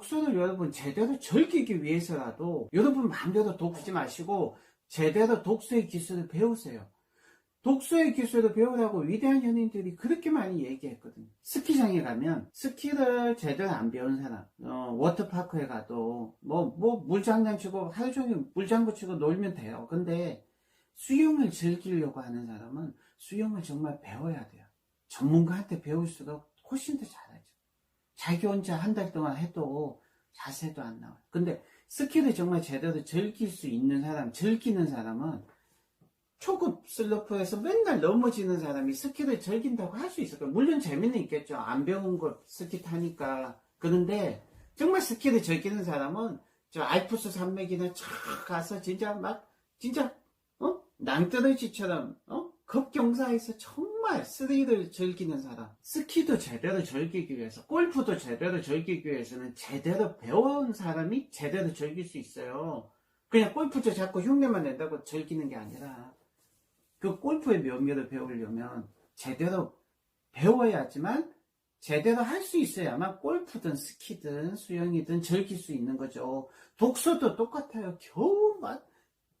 독서를 여러분 제대로 즐기기 위해서라도 여러분 마음대로 독지 마시고 제대로 독서의 기술을 배우세요. 독서의 기술을 배우라고 위대한 현인들이 그렇게 많이 얘기했거든요. 스키장에 가면 스키를 제대로 안 배운 사람, 어, 워터파크에 가도 뭐, 뭐 물장난 치고 하루 종일 물장구 치고 놀면 돼요. 근데 수영을 즐기려고 하는 사람은 수영을 정말 배워야 돼요. 전문가한테 배울수록 훨씬 더 잘하죠. 자기 혼자 한 달 동안 해도 자세도 안 나와요. 근데 스키를 정말 제대로 즐길 수 있는 사람, 즐기는 사람은 초급 슬로프에서 맨날 넘어지는 사람이 스키를 즐긴다고 할 수 있을 거예요. 물론 재미는 있겠죠. 안 배운 거 스키 타니까. 그런데 정말 스키를 즐기는 사람은 저 알프스 산맥이나 쫙 가서 진짜 막 진짜 어 낭떠러지처럼 어 급경사에서 정말 스릴을 즐기는 사람. 스키도 제대로 즐기기 위해서, 골프도 제대로 즐기기 위해서는 제대로 배운 사람이 제대로 즐길 수 있어요. 그냥 골프도 자꾸 흉내만 낸다고 즐기는 게 아니라 그 골프의 묘미를 배우려면 제대로 배워야지만 제대로 할 수 있어야만 골프든 스키든 수영이든 즐길 수 있는 거죠. 독서도 똑같아요. 겨우 막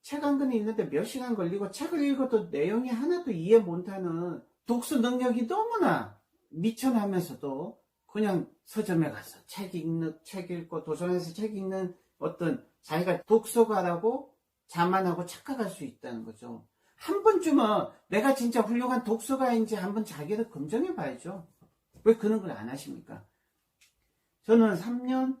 책 한 권이 있는데 몇 시간 걸리고 책을 읽어도 내용이 하나도 이해 못하는 독서 능력이 너무나 미천하면서도 그냥 서점에 가서 책 읽는, 책 읽고 도서관에서 책 읽는 어떤 자기가 독서가라고 자만하고 착각할 수 있다는 거죠. 한 번쯤은 내가 진짜 훌륭한 독서가인지 한번 자기를 검증해 봐야죠. 왜 그런 걸 안 하십니까? 저는 3년,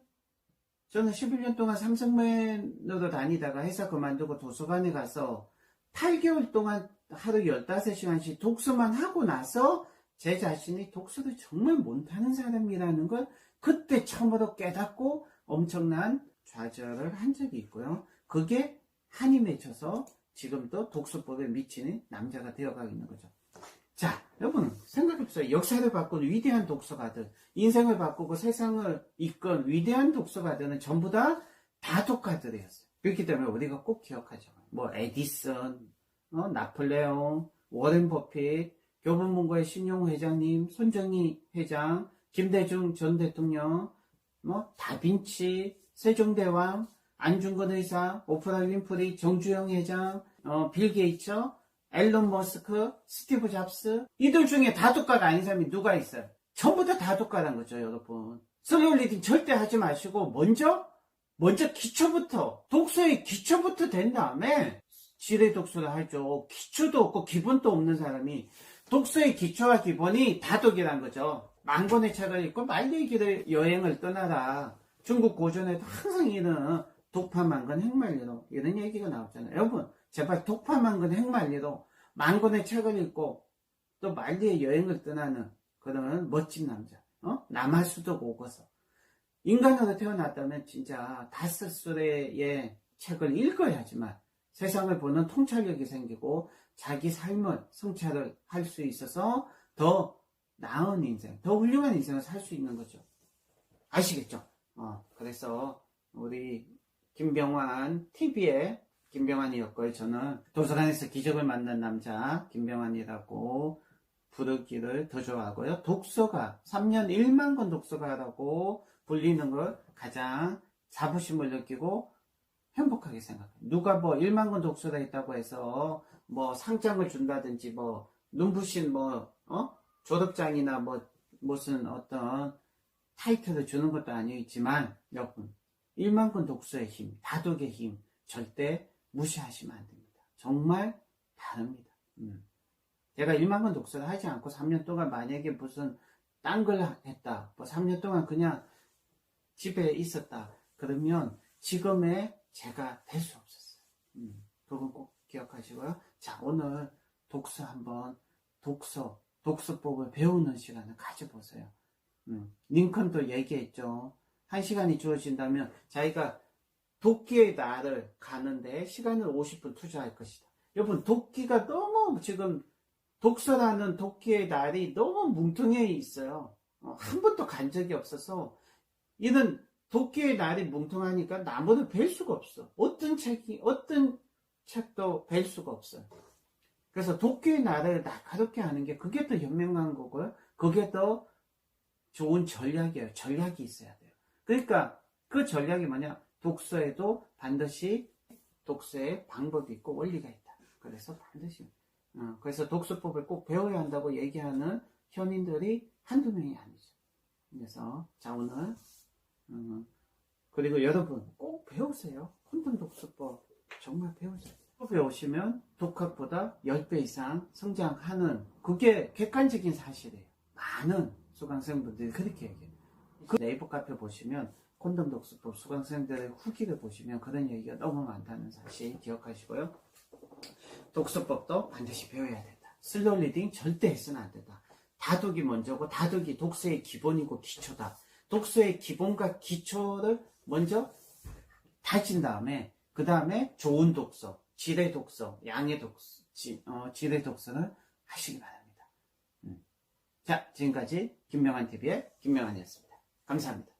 저는 11년 동안 삼성맨으로 다니다가 회사 그만두고 도서관에 가서 8개월 동안 하루 15시간씩 독서만 하고 나서 제 자신이 독서를 정말 못하는 사람이라는 걸 그때 처음으로 깨닫고 엄청난 좌절을 한 적이 있고요. 그게 한이 맺혀서 지금도 독서법에 미치는 남자가 되어가고 있는 거죠. 자, 여러분 생각해보세요. 역사를 바꾼 위대한 독서가들, 인생을 바꾸고 세상을 이끈 위대한 독서가 들은 전부 다 다독가들이었어요. 그렇기 때문에 우리가 꼭 기억하죠. 뭐 에디슨, 어, 나폴레옹, 워렌 버핏, 교보문고의 신용 회장님, 손정희 회장, 김대중 전 대통령, 뭐 다빈치, 세종대왕, 안중근 의사, 오프라 윈프리, 정주영 회장, 어, 빌 게이츠, 앨런 머스크, 스티브 잡스 이들 중에 다독가가 아닌 사람이 누가 있어요? 전부 다 다독가란 거죠, 여러분. 슬로우 리딩 절대 하지 마시고 먼저 먼저 기초부터 독서의 기초부터 된 다음에 지뢰 독서를 하죠. 기초도 없고 기본도 없는 사람이 독서의 기초와 기본이 다독이란 거죠. 만 권의 책을 읽고 말리의 길을 여행을 떠나라. 중국 고전에도 항상 이런 독파만권 핵만리로 이런 얘기가 나왔잖아요. 여러분 제발 독파만권 핵만리로 만 권의 책을 읽고 또 말리의 여행을 떠나는 그런 멋진 남자. 어? 남할 수도 오고서 인간으로 태어났다면 진짜 다섯 수레의 책을 읽어야지만 세상을 보는 통찰력이 생기고 자기 삶을 성찰을 할 수 있어서 더 나은 인생, 더 훌륭한 인생을 살 수 있는 거죠. 아시겠죠? 어, 그래서 우리 김병환 TV의 김병환이었고요. 저는 도서관에서 기적을 만난 남자 김병환이라고 부르기를 더 좋아하고요. 독서가 3년 1만 권 독서가라고 불리는 걸 가장 자부심을 느끼고 행복하게 생각해요. 누가 뭐 1만 권 독서가 있다고 해서 뭐 상장을 준다든지 뭐 눈부신 뭐 어? 졸업장이나 뭐 무슨 어떤 타이틀을 주는 것도 아니지만 여러분 1만 권 독서의 힘, 다독의 힘 절대 무시하시면 안 됩니다. 정말 다릅니다. 음. 제가 1만 권 독서를 하지 않고 3년 동안 만약에 무슨 딴 걸 했다. 뭐 3년 동안 그냥 집에 있었다. 그러면 지금의 제가 될 수 없었어요. 음, 그건 꼭 기억하시고요. 자, 오늘 독서 한번, 독서, 독서법을 배우는 시간을 가져보세요. 음, 링컨도 얘기했죠. 한 시간이 주어진다면 자기가 도끼의 날을 가는데 시간을 50분 투자할 것이다. 여러분, 도끼가 너무 지금 독서라는 도끼의 날이 너무 뭉텅해 있어요. 어, 한 번도 간 적이 없어서 이는 도끼의 날이 뭉텅하니까 나무를 벨 수가 없어. 어떤 책이, 어떤 책도 벨 수가 없어요. 그래서 도끼의 날을 날카롭게 하는 게 그게 더 현명한 거고요. 그게 더 좋은 전략이에요. 전략이 있어야 돼요. 그러니까 그 전략이 뭐냐? 독서에도 반드시 독서의 방법이 있고 원리가 있다. 그래서 반드시 어, 그래서 독서법을 꼭 배워야 한다고 얘기하는 현인들이 한두 명이 아니죠. 그래서 자 오늘 음, 그리고 여러분 꼭 배우세요. 콘돔 독서법 정말 배우세요. 배우시면 독학보다 10배 이상 성장하는 그게 객관적인 사실이에요. 많은 수강생분들이 그렇게 얘기해요. 그 네이버 카페 보시면 콘돔 독서법 수강생들의 후기를 보시면 그런 얘기가 너무 많다는 사실 기억하시고요. 독서법도 반드시 배워야 된다. 슬로우 리딩 절대 해서는 안 된다. 다독이 먼저고 다독이 독서의 기본이고 기초다. 독서의 기본과 기초를 먼저 다진 다음에 그 다음에 좋은 독서, 질의 독서, 양의 독서, 지, 어, 질의 독서를 하시기 바랍니다. 음. 자, 지금까지 김명환 TV의 김명환이었습니다. 감사합니다.